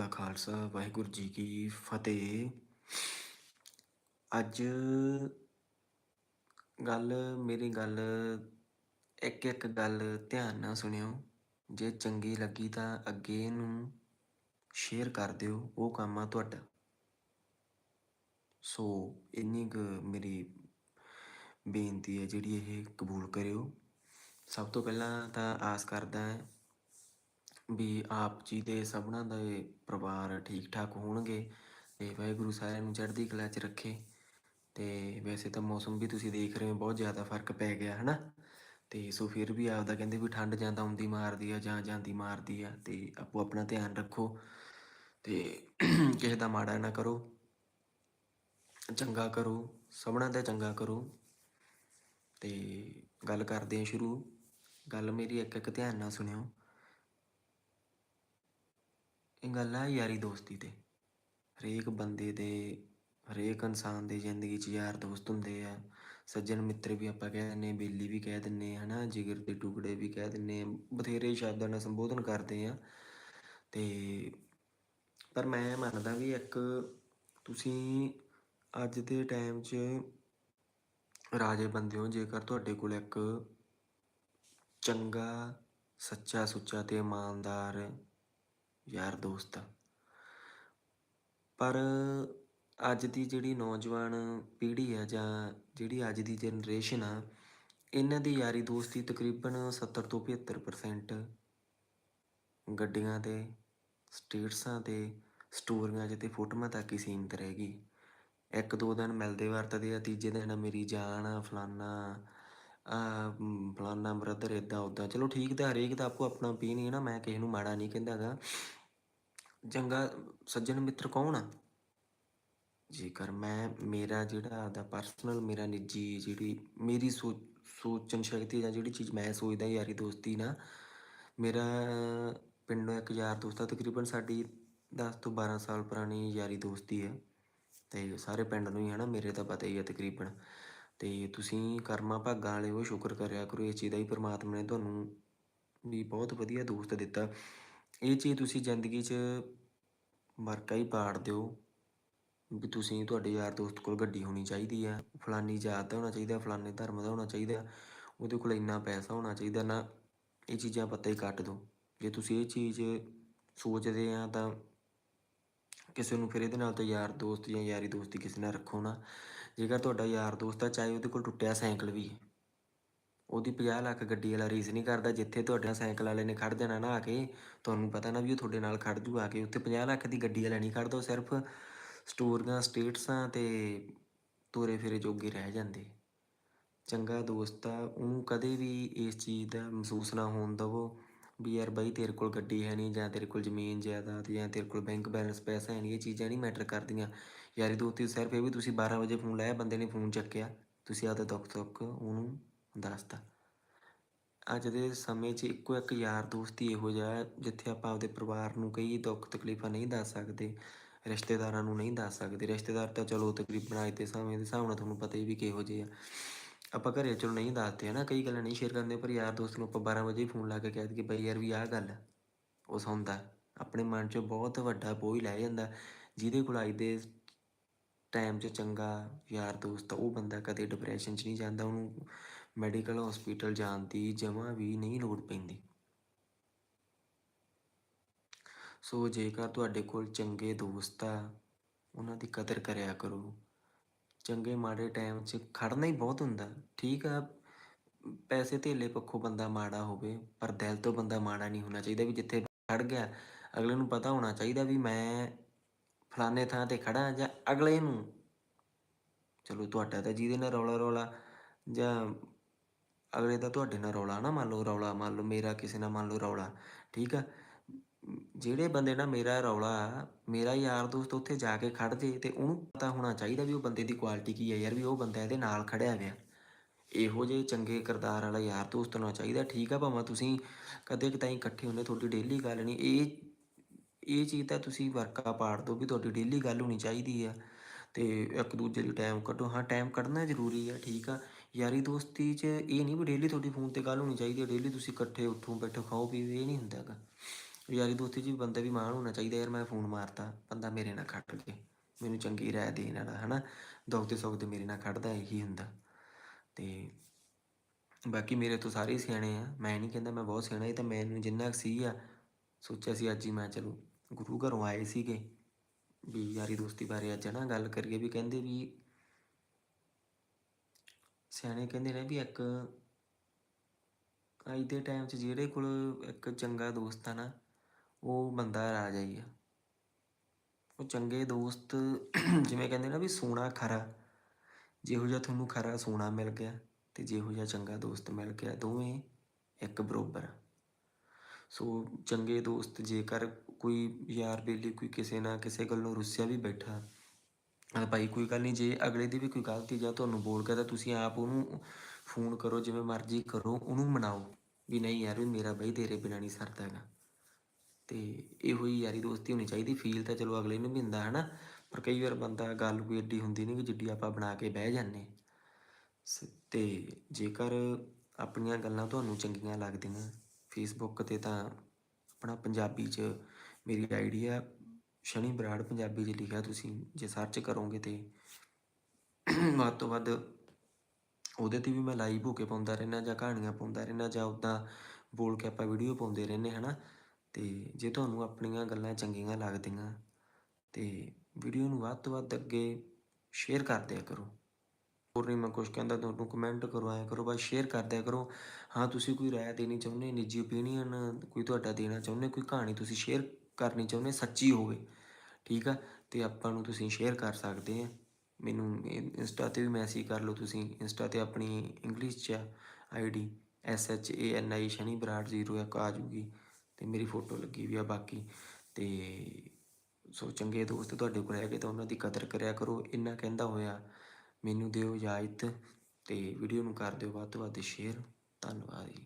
ਕਾ ਖਾਲਸਾ, ਵਾਹਿਗੁਰੂ ਜੀ ਕੀ ਫਤਿਹ। ਅੱਜ ਗੱਲ, ਮੇਰੀ ਗੱਲ ਇੱਕ ਇੱਕ ਗੱਲ ਧਿਆਨ ਨਾਲ ਸੁਣਿਓ। ਜੇ ਚੰਗੀ ਲੱਗੀ ਤਾਂ ਅੱਗੇ ਇਹਨੂੰ ਸ਼ੇਅਰ ਕਰ ਦਿਓ, ਉਹ ਕੰਮ ਆ ਤੁਹਾਡਾ। ਸੋ, ਇੰਨੀ ਕੁ ਮੇਰੀ ਬੇਨਤੀ ਹੈ ਜਿਹੜੀ ਇਹ ਕਬੂਲ ਕਰਿਓ। ਸਭ ਤੋਂ ਪਹਿਲਾਂ ਤਾਂ ਆਸ ਕਰਦਾ ਹਾਂ ਵੀ ਆਪ ਜੀ ਦੇ ਸਭਨਾਂ ਦੇ ਪਰਿਵਾਰ ਠੀਕ ਠਾਕ ਹੋਣਗੇ ਤੇ ਵਾਹਿਗੁਰੂ ਸਾਰਿਆਂ ਨੂੰ ਚੜ੍ਹਦੀ ਕਲਾ 'ਚ ਰੱਖੇ। ਤੇ ਵੈਸੇ ਤਾਂ ਮੌਸਮ ਵੀ ਤੁਸੀਂ ਦੇਖ ਰਹੇ ਹੋ, ਬਹੁਤ ਜ਼ਿਆਦਾ ਫ਼ਰਕ ਪੈ ਗਿਆ, ਹਨਾ? ਤੇ ਸੋ ਫਿਰ ਵੀ ਆਪਦਾ ਕਹਿੰਦੇ ਵੀ ਠੰਡ ਜਾਂ ਤਾਂ ਆਉਂਦੀ ਮਾਰਦੀ ਆ ਜਾਂ ਜਾਂਦੀ ਮਾਰਦੀ ਆ, ਤੇ ਆਪੋ ਆਪਣਾ ਧਿਆਨ ਰੱਖੋ ਤੇ ਕਿਸੇ ਦਾ ਮਾੜਾ ਨਾ ਕਰੋ, ਚੰਗਾ ਕਰੋ, ਸਭਨਾਂ ਦਾ ਚੰਗਾ ਕਰੋ। ਤੇ ਗੱਲ ਕਰਦੇ ਹਾਂ ਸ਼ੁਰੂ। ਗੱਲ ਮੇਰੀ ਇੱਕ ਇੱਕ ਧਿਆਨ ਨਾਲ ਸੁਣਿਓ। ਇਹ ਗੱਲ ਆ ਯਾਰੀ ਦੋਸਤੀ ਤੇ। ਹਰੇਕ ਬੰਦੇ ਦੇ, ਹਰੇਕ ਇਨਸਾਨ ਦੀ ਜ਼ਿੰਦਗੀ 'ਚ ਯਾਰ ਦੋਸਤ ਹੁੰਦੇ ਆ। ਸੱਜਣ ਮਿੱਤਰ ਵੀ ਆਪਾਂ ਕਹਿ ਦਿੰਨੇ ਬੇਲੀ ਵੀ ਕਹਿ ਦਿੰਨੇ ਆ ਹਨਾ, ਜਿਗਰ ਦੇ ਟੁਕੜੇ ਵੀ ਕਹਿ ਦਿੰਨੇ ਬਥੇਰੇ ਸ਼ਬਦਾਂ ਨਾਲ ਸੰਬੋਧਨ ਕਰਦੇ ਆ। ਤੇ ਪਰ ਮੈਂ ਮੰਨਦਾ ਵੀ ਇੱਕ ਤੁਸੀਂ ਅੱਜ ਦੇ ਟਾਈਮ 'ਚ ਰਾਜੇ ਬੰਦੇ ਹੋ, ਜੇਕਰ ਤੁਹਾਡੇ ਕੋਲ ਇੱਕ ਚੰਗਾ ਸੱਚਾ ਸੁੱਚਾ ਤੇ ਇਮਾਨਦਾਰ ਯਾਰ ਦੋਸਤ। ਆ ਪਰ ਅੱਜ ਦੀ ਜਿਹੜੀ ਨੌਜਵਾਨ ਪੀੜ੍ਹੀ ਆ ਜਾਂ ਜਿਹੜੀ ਅੱਜ ਦੀ ਜਨਰੇਸ਼ਨ ਆ, ਇਹਨਾਂ ਦੀ ਯਾਰੀ ਦੋਸਤੀ ਤਕਰੀਬਨ 70 ਤੋਂ 75% ਗੱਡੀਆਂ ਤੇ, ਸਟੇਟਸਾਂ ਤੇ, ਸਟੋਰੀਆਂ 'ਚ ਤੇ ਫੋਟੋਆਂ ਤੱਕ ਹੀ ਸੀਮਿਤ ਰਹਿ ਗਈ। ਇੱਕ ਦੋ ਦਿਨ ਮਿਲਦੇ ਵਰਤਦੇ ਆ, ਤੀਜੇ ਦਿਨ ਮੇਰੀ ਜਾਨ ਆ, ਫਲਾਨਾ ਆ, ਫਲਾਨਾ ਬ੍ਰਦਰ ਇਦਾਂ ਉਦਾਂ ਚਲੋ ਠੀਕ ਤਾਂ ਹਰੇਕ ਦਾ ਆਪੋ ਆਪਣਾ opinion ਹੈ ਨਾ ਮੈਂ ਕਿਸੇ ਨੂੰ ਮਾੜਾ ਨਹੀਂ ਕਹਿੰਦਾਗਾ ਚੰਗਾ ਸੱਜਣ ਮਿੱਤਰ ਕੌਣ ਆ? ਜੇਕਰ ਮੈਂ, ਮੇਰਾ ਜਿਹੜਾ ਆਪਦਾ ਪਰਸਨਲ ਮੇਰਾ ਨਿੱਜੀ ਜਿਹੜੀ ਮੇਰੀ ਸੋਚ, ਸੋਚਣ ਸ਼ਕਤੀ ਜਾਂ ਜਿਹੜੀ ਚੀਜ਼ ਮੈਂ ਸੋਚਦਾ ਯਾਰੀ ਦੋਸਤੀ ਨਾ, ਮੇਰਾ ਪਿੰਡੋਂ ਇੱਕ ਯਾਰ ਦੋਸਤ ਆ, ਤਕਰੀਬਨ ਸਾਡੀ 10 ਤੋਂ 12 ਸਾਲ ਪੁਰਾਣੀ ਯਾਰੀ ਦੋਸਤੀ ਹੈ ਤੇ ਸਾਰੇ ਪਿੰਡ ਨੂੰ ਹੀ ਹੈ ਨਾ, ਮੇਰੇ ਤਾਂ ਪਤਾ ਹੀ ਹੈ ਤਕਰੀਬਨ। ਤੇ ਤੁਸੀਂ ਕਰਮਾਂ ਭਾਗਾਂ ਵਾਲੇ ਉਹ ਸ਼ੁਕਰ ਕਰਿਆ ਕਰੋ, ਇਸ ਚੀਜ਼ ਦਾ ਹੀ ਪ੍ਰਮਾਤਮਾ ਨੇ ਤੁਹਾਨੂੰ ਵੀ ਬਹੁਤ ਵਧੀਆ ਦੋਸਤ ਦਿੱਤਾ। ਇਹ ਚੀਜ਼ ਤੁਸੀਂ ਜ਼ਿੰਦਗੀ 'ਚ ਵਰਕਾ ਹੀ ਪਾੜ ਦਿਓ ਵੀ ਤੁਸੀਂ ਤੁਹਾਡੇ ਯਾਰ ਦੋਸਤ ਕੋਲ ਗੱਡੀ ਹੋਣੀ ਚਾਹੀਦੀ ਆ, ਫਲਾਨੀ ਜਾਤ ਦਾ ਹੋਣਾ ਚਾਹੀਦਾ, ਫਲਾਨੇ ਧਰਮ ਦਾ ਹੋਣਾ ਚਾਹੀਦਾ, ਉਹਦੇ ਕੋਲ ਇੰਨਾ ਪੈਸਾ ਹੋਣਾ ਚਾਹੀਦਾ ਨਾ, ਇਹ ਚੀਜ਼ਾਂ ਪਤਾ ਹੀ ਕੱਟ ਦਿਓ। ਜੇ ਤੁਸੀਂ ਇਹ ਚੀਜ਼ ਸੋਚਦੇ ਆ ਤਾਂ ਕਿਸੇ ਨੂੰ ਫਿਰ ਇਹਦੇ ਨਾਲ ਤਾਂ ਯਾਰ ਦੋਸਤ ਜਾਂ ਯਾਰੀ ਦੋਸਤੀ ਕਿਸੇ ਨਾਲ ਰੱਖੋ ਨਾ। ਜੇਕਰ ਤੁਹਾਡਾ ਯਾਰ ਦੋਸਤ ਆ, ਚਾਹੇ ਉਹਦੇ ਕੋਲ ਟੁੱਟਿਆ ਸਾਈਕਲ ਵੀ ਹੈ ਉਹਦੀ 50 ਲੱਖ ਗੱਡੀ ਵਾਲਾ ਰੀਸ ਨਹੀਂ ਕਰਦਾ, ਜਿੱਥੇ ਤੁਹਾਡਾ ਸਾਈਕਲ ਵਾਲੇ ਨੇ ਖੜ ਜਾਣਾ ਨਾ ਆ ਕੇ, ਤੁਹਾਨੂੰ ਪਤਾ ਨਾ ਵੀ ਉਹ ਤੁਹਾਡੇ ਨਾਲ ਖੜ ਜੂ ਆ ਕੇ, ਉੱਥੇ 50 ਲੱਖ ਦੀ ਗੱਡੀ ਵਾਲਾ ਨਹੀਂ ਖੜਦਾ ਉਹ ਸਿਰਫ ਸਟੋਰੀਆਂ, ਸਟੇਟਸਾਂ ਤੇ ਤੋਰੇ ਫੇਰੇ ਜੋਗੇ ਰਹਿ ਜਾਂਦੇ। ਚੰਗਾ ਦੋਸਤ ਆ ਉਹਨੂੰ ਕਦੇ ਵੀ ਇਸ ਚੀਜ਼ ਦਾ ਮਹਿਸੂਸ ਨਾ ਹੋਣ ਦਵੋ ਵੀ ਯਾਰ ਬਾਈ ਤੇਰੇ ਕੋਲ ਗੱਡੀ ਹੈ ਨਹੀਂ ਜਾਂ ਤੇਰੇ ਕੋਲ ਜ਼ਮੀਨ ਜਾਇਦਾਦ ਜਾਂ ਤੇਰੇ ਕੋਲ ਬੈਂਕ ਬੈਲੈਂਸ ਪੈਸਾ ਹੈ ਨਹੀਂ, ਇਹ ਚੀਜ਼ਾਂ ਨਹੀਂ ਮੈਟਰ ਕਰਦੀਆਂ। ਯਾਰੀ ਦੋਸਤੀ ਸਿਰਫ ਇਹ ਵੀ ਤੁਸੀਂ 12 ਵਜੇ ਫੋਨ ਲਾਇਆ, ਬੰਦੇ ਨੇ ਫੋਨ ਚੱਕਿਆ, ਤੁਸੀਂ ਆਪਦਾ ਦੁੱਖ ਸੁੱਖ ਉਹਨੂੰ ਦੱਸਦਾ ਅੱਜ ਦੇ ਸਮੇਂ 'ਚ ਇੱਕੋ ਇੱਕ ਯਾਰ ਦੋਸਤ ਹੀ ਇਹੋ ਜਿਹਾ ਹੈ, ਜਿੱਥੇ ਆਪਾਂ ਆਪਦੇ ਪਰਿਵਾਰ ਨੂੰ ਕਈ ਦੁੱਖ ਤਕਲੀਫਾਂ ਨਹੀਂ ਦੱਸ ਸਕਦੇ, ਰਿਸ਼ਤੇਦਾਰਾਂ ਨੂੰ ਨਹੀਂ ਦੱਸ ਸਕਦੇ। ਰਿਸ਼ਤੇਦਾਰ ਤਾਂ ਚਲੋ ਤਕਰੀਬਨ ਅੱਜ ਦੇ ਸਮੇਂ ਦੇ ਹਿਸਾਬ ਨਾਲ ਤੁਹਾਨੂੰ ਪਤਾ ਹੀ ਵੀ ਕਿਹੋ ਜਿਹੇ ਆ। ਆਪਾਂ ਘਰੇ ਚਲੋ ਨਹੀਂ ਦੱਸਦੇ ਹਨਾ, ਕਈ ਗੱਲਾਂ ਨਹੀਂ ਸ਼ੇਅਰ ਕਰਦੇ, ਪਰ ਯਾਰ ਦੋਸਤ ਨੂੰ ਆਪਾਂ 12 ਵਜੇ ਫੋਨ ਲਾ ਕੇ ਕਹਿ ਦਈਏ, ਬਈ ਯਾਰ ਵੀ ਆਹ ਗੱਲ ਹੈ ਉਹ ਸੁਣਦਾ ਆਪਣੇ ਮਨ 'ਚ ਬਹੁਤ ਵੱਡਾ ਬੋਝ ਲੈ ਜਾਂਦਾ। ਜਿਹਦੇ ਕੋਲ ਅੱਜ ਦੇ ਟਾਈਮ 'ਚ ਚੰਗਾ ਯਾਰ ਦੋਸਤ ਉਹ ਬੰਦਾ ਕਦੇ ਡਿਪਰੈਸ਼ਨ 'ਚ ਨਹੀਂ ਜਾਂਦਾ, ਉਹਨੂੰ ਮੈਡੀਕਲ ਹਸਪੀਟਲ ਜਾਣ ਦੀ ਜਮਾਂ ਵੀ ਨਹੀਂ ਲੋੜ ਪੈਂਦੀ। ਸੋ ਜੇਕਰ ਤੁਹਾਡੇ ਕੋਲ ਚੰਗੇ ਦੋਸਤ ਆ, ਉਹਨਾਂ ਦੀ ਕਦਰ ਕਰਿਆ ਕਰੋ। ਚੰਗੇ ਮਾੜੇ ਟਾਈਮ 'ਚ ਖੜਨਾ ਹੀ ਬਹੁਤ ਹੁੰਦਾ, ਠੀਕ ਆ। ਪੈਸੇ ਧੇਲੇ ਪੱਖੋਂ ਬੰਦਾ ਮਾੜਾ ਹੋਵੇ, ਪਰ ਦਿਲ ਤੋਂ ਬੰਦਾ ਮਾੜਾ ਨਹੀਂ ਹੋਣਾ ਚਾਹੀਦਾ ਵੀ ਜਿੱਥੇ ਖੜ ਗਿਆ, ਅਗਲੇ ਨੂੰ ਪਤਾ ਹੋਣਾ ਚਾਹੀਦਾ ਵੀ ਮੈਂ ਫਲਾਣੇ ਥਾਂ ਤੇ ਖੜਾ ਜਾਂ ਅਗਲੇ ਨੂੰ। ਚਲੋ ਤੁਹਾਡਾ ਤਾਂ ਜਿਹਦੇ ਨਾਲ ਰੌਲਾ ਰੌਲਾ ਜਾਂ ਅਗਲੇ ਦਾ ਤੁਹਾਡੇ ਨਾਲ ਰੌਲਾ ਨਾ ਮੰਨ ਲਓ, ਰੌਲਾ ਮੰਨ ਲਓ, ਮੇਰਾ ਕਿਸੇ ਨਾਲ ਮੰਨ ਲਓ ਰੌਲਾ, ਠੀਕ ਆ? ਜਿਹੜੇ ਬੰਦੇ ਨਾਲ ਮੇਰਾ ਰੌਲਾ ਮੇਰਾ ਯਾਰ ਦੋਸਤ ਉੱਥੇ ਜਾ ਕੇ ਖੜ ਜੇ ਤੇ ਉਹਨੂੰ ਪਤਾ ਹੋਣਾ ਚਾਹੀਦਾ ਵੀ ਉਹ ਬੰਦੇ ਦੀ ਕੁਆਲਿਟੀ ਕੀ ਹੈ ਯਾਰ, ਵੀ ਉਹ ਬੰਦਾ ਇਹਦੇ ਨਾਲ ਖੜਿਆ ਹੋਇਆ। ਇਹੋ ਜਿਹੇ ਚੰਗੇ ਕਿਰਦਾਰ ਵਾਲਾ ਯਾਰ ਦੋਸਤ ਹੋਣਾ ਚਾਹੀਦਾ, ਠੀਕ ਆ? ਭਾਵੇਂ ਤੁਸੀਂ ਕਦੇ ਕਿਤਾਈ ਇਕੱਠੇ ਹੁੰਦੇ, ਤੁਹਾਡੀ ਡੇਲੀ ਗੱਲ ਨਹੀਂ, ਇਹ ਇਹ ਚੀਜ਼ ਤਾਂ ਤੁਸੀਂ ਵਰਕਾ ਪਾੜ ਦਿਓ ਵੀ ਤੁਹਾਡੀ ਡੇਲੀ ਗੱਲ ਹੋਣੀ ਚਾਹੀਦੀ ਆ। ਤੇ ਇੱਕ ਦੂਜੇ ਲਈ ਟਾਈਮ ਕੱਢੋ। ਹਾਂ ਟਾਈਮ ਕੱਢਣਾ ਜ਼ਰੂਰੀ ਆ, ਠੀਕ ਆ? ਯਾਰੀ ਦੋਸਤੀ 'ਚ ਇਹ ਨਹੀਂ ਵੀ ਡੇਲੀ ਤੁਹਾਡੀ ਫੋਨ ਤੇ ਗੱਲ ਹੋਣੀ ਚਾਹੀਦੀ ਹੈ ਡੇਲੀ ਤੁਸੀਂ ਇਕੱਠੇ ਉੱਠੋ, ਬੈਠੋ, ਖਾਓ, ਪੀਓ, ਇਹ ਨਹੀਂ ਹੁੰਦਾ ਹੈਗਾ। ਯਾਰੀ ਦੋਸਤੀ 'ਚ ਵੀ ਬੰਦੇ ਵੀ ਮਾਣ ਹੋਣਾ ਚਾਹੀਦਾ, ਯਾਰ ਮੈਂ ਫੋਨ ਮਾਰਤਾ, ਬੰਦਾ ਮੇਰੇ ਨਾਲ ਖੜ ਕੇ ਮੈਨੂੰ ਚੰਗੀ ਰਾਏ ਦੇਣ ਵਾਲਾ, ਹਨਾ? ਦੁੱਖ ਤੇ ਸੁੱਖ ਤੇ ਮੇਰੇ ਨਾਲ ਖੜਦਾ, ਇਹੀ ਹੁੰਦਾ। ਤੇ ਬਾਕੀ ਮੇਰੇ ਤੋਂ ਸਾਰੇ ਸਿਆਣੇ ਆ, ਮੈਂ ਨਹੀਂ ਕਹਿੰਦਾ ਮੈਂ ਬਹੁਤ ਸਿਆਣਾ, ਇਹ ਤਾਂ ਮੈਨੂੰ ਜਿੰਨਾ ਕੁ ਸੀ ਆ, ਸੋਚਿਆ ਸੀ ਅੱਜ ਹੀ ਮੈਂ ਚਲੋ ਗੁਰੂ ਘਰੋਂ ਆਏ ਸੀਗੇ, ਵੀ ਯਾਰੀ ਦੋਸਤੀ ਬਾਰੇ ਅੱਜ ਨਾ ਗੱਲ ਕਰੀਏ, ਵੀ ਕਹਿੰਦੇ ਵੀ ਸਿਆਣੇ ਕਹਿੰਦੇ ਨੇ ਵੀ ਇੱਕ ਅੱਜ ਦੇ ਟਾਈਮ 'ਚ ਜਿਹੜੇ ਕੋਲ ਇੱਕ ਚੰਗਾ ਦੋਸਤ ਆ ਨਾ, ਉਹ ਬੰਦਾ ਰਾਜਾ ਹੀ ਆ। ਉਹ ਚੰਗੇ ਦੋਸਤ ਜਿਵੇਂ ਕਹਿੰਦੇ ਨਾ ਵੀ ਸੋਨਾ ਖਰਾ, ਜਿਹੋ ਜਿਹਾ ਤੁਹਾਨੂੰ ਖਰਾ ਸੋਨਾ ਮਿਲ ਗਿਆ ਤੇ ਜਿਹੋ ਜਿਹਾ ਚੰਗਾ ਦੋਸਤ ਮਿਲ ਗਿਆ, ਦੋਵੇਂ ਇੱਕ ਬਰੋਬਰ ਸੋ ਚੰਗੇ ਦੋਸਤ ਜੇਕਰ ਕੋਈ ਯਾਰ ਬੇਲੀ ਕੋਈ ਕਿਸੇ ਨਾ ਕਿਸੇ ਗੱਲੋਂ ਰੁੱਸਿਆ ਵੀ ਬੈਠਾ ਭਾਈ, ਕੋਈ ਗੱਲ ਨਹੀਂ, ਜੇ ਅਗਲੇ ਦੀ ਵੀ ਕੋਈ ਗਲਤੀ ਜਾਂ ਤੁਹਾਨੂੰ ਬੋਲ ਗਿਆ ਤਾਂ ਤੁਸੀਂ ਆਪ ਉਹਨੂੰ ਫੋਨ ਕਰੋ, ਜਿਵੇਂ ਮਰਜ਼ੀ ਕਰੋ, ਉਹਨੂੰ ਮਨਾਓ। ਵੀ ਨਹੀਂ ਯਾਰ, ਵੀ ਮੇਰਾ ਬਈ ਤੇਰੇ ਬਿਨਾਂ ਨਹੀਂ ਸਰਦਾ ਹੈਗਾ। ਤੇ ਇਹੋ ਹੀ ਯਾਰੀ ਦੋਸਤੀ ਹੋਣੀ ਚਾਹੀਦੀ ਫੀਲ ਤਾਂ ਚਲੋ ਅਗਲੇ ਨੂੰ ਵੀ ਹੁੰਦਾ, ਹਨਾ? ਪਰ ਕਈ ਵਾਰ ਬੰਦਾ ਗੱਲ ਕੋਈ ਏਡੀ ਹੁੰਦੀ ਨਹੀਂ ਕਿ ਜਿੱਡੀ ਆਪਾਂ ਬਣਾ ਕੇ ਬਹਿ ਜਾਂਦੇ। ਸ- ਤੇ ਜੇਕਰ ਆਪਣੀਆਂ ਗੱਲਾਂ ਤੁਹਾਨੂੰ ਚੰਗੀਆਂ ਲੱਗਦੀਆਂ ਫੇਸਬੁੱਕ ਤੇ ਤਾਂ ਆਪਣਾ ਪੰਜਾਬੀ 'ਚ ਮੇਰੀ ਆਈਡੀ ਆ ਸ਼ਨੀ ਬਰਾੜ ਪੰਜਾਬੀ 'ਚ ਲਿਖਿਆ ਤੁਸੀਂ, ਜੇ ਸਰਚ ਕਰੋਗੇ ਤੇ। ਵੱਧ ਤੋਂ ਵੱਧ ਉਹਦੇ ਤੇ ਵੀ ਮੈਂ ਲਾਈਵ ਹੋ ਕੇ ਪਾਉਂਦਾ ਰਹਿਣਾ ਜਾਂ ਕਹਾਣੀਆਂ ਪਾਉਂਦਾ ਰਹਿਣਾ ਜਾਂ ਉੱਦਾਂ ਬੋਲ ਕੇ ਆਪਾਂ ਵੀਡੀਓ ਪਾਉਂਦੇ ਰਹਿੰਦੇ, ਹਨਾ। ਤੇ ਜੇ ਤੁਹਾਨੂੰ ਆਪਣੀਆਂ ਗੱਲਾਂ ਚੰਗੀਆਂ ਲੱਗਦੀਆਂ, ਤੇ ਵੀਡੀਓ ਨੂੰ ਵੱਧ ਤੋਂ ਵੱਧ ਅੱਗੇ ਸ਼ੇਅਰ ਕਰ ਦਿਆ ਕਰੋ। ਹੋਰ ਨਹੀਂ ਮੈਂ ਕੁਝ ਕਹਿੰਦਾ, ਤੁਹਾਨੂੰ ਕਮੈਂਟ ਕਰੋ, ਐਂ ਕਰੋ, ਬਸ ਸ਼ੇਅਰ ਕਰ ਦਿਆ ਕਰੋ। ਹਾਂ, ਤੁਸੀਂ ਕੋਈ ਰਾਏ ਦੇਣੀ ਚਾਹੁੰਦੇ ਨਿੱਜੀ ਓਪੀਨੀਅਨ ਕੋਈ ਤੁਹਾਡਾ ਦੇਣਾ ਚਾਹੁੰਦੇ ਕੋਈ ਕਹਾਣੀ ਤੁਸੀਂ ਸ਼ੇਅਰ ਕਰਨੀ ਚਾਹੁੰਦੇ ਸੱਚੀ ਹੋਵੇ। ਠੀਕ ਆ? ਤੇ ਆਪਾਂ ਨੂੰ ਤੁਸੀਂ ਸ਼ੇਅਰ ਕਰ ਸਕਦੇ ਆ। ਮੈਨੂੰ ਇੰਸਟਾ ਤੇ ਵੀ ਮੈਸੇਜ ਕਰ ਲਓ ਤੁਸੀਂ। ਇੰਸਟਾ ਤੇ ਆਪਣੀ ਇੰਗਲਿਸ਼ ਚ ID S H A N I Shani Brar 01 ਆ ਜੂਗੀ। ਤੇ ਮੇਰੀ ਫੋਟੋ ਲੱਗੀ ਵੀ ਆ ਬਾਕੀ। ਤੇ ਸੋ ਚੰਗੇ ਦੋਸਤ ਤੁਹਾਡੇ ਕੋਲ ਹੈਗੇ ਤਾਂ ਉਹਨਾਂ ਦੀ ਕਦਰ ਕਰਿਆ ਕਰੋ। ਇੰਨਾ ਕਹਿੰਦਾ ਹੋਇਆ, ਮੈਨੂੰ ਦਿਓ ਇਜਾਜ਼ਤ ਤੇ ਵੀਡੀਓ ਨੂੰ ਕਰ ਦਿਓ ਵੱਧ ਤੋਂ ਵੱਧ ਸ਼ੇਅਰ ਧੰਨਵਾਦ ਜੀ।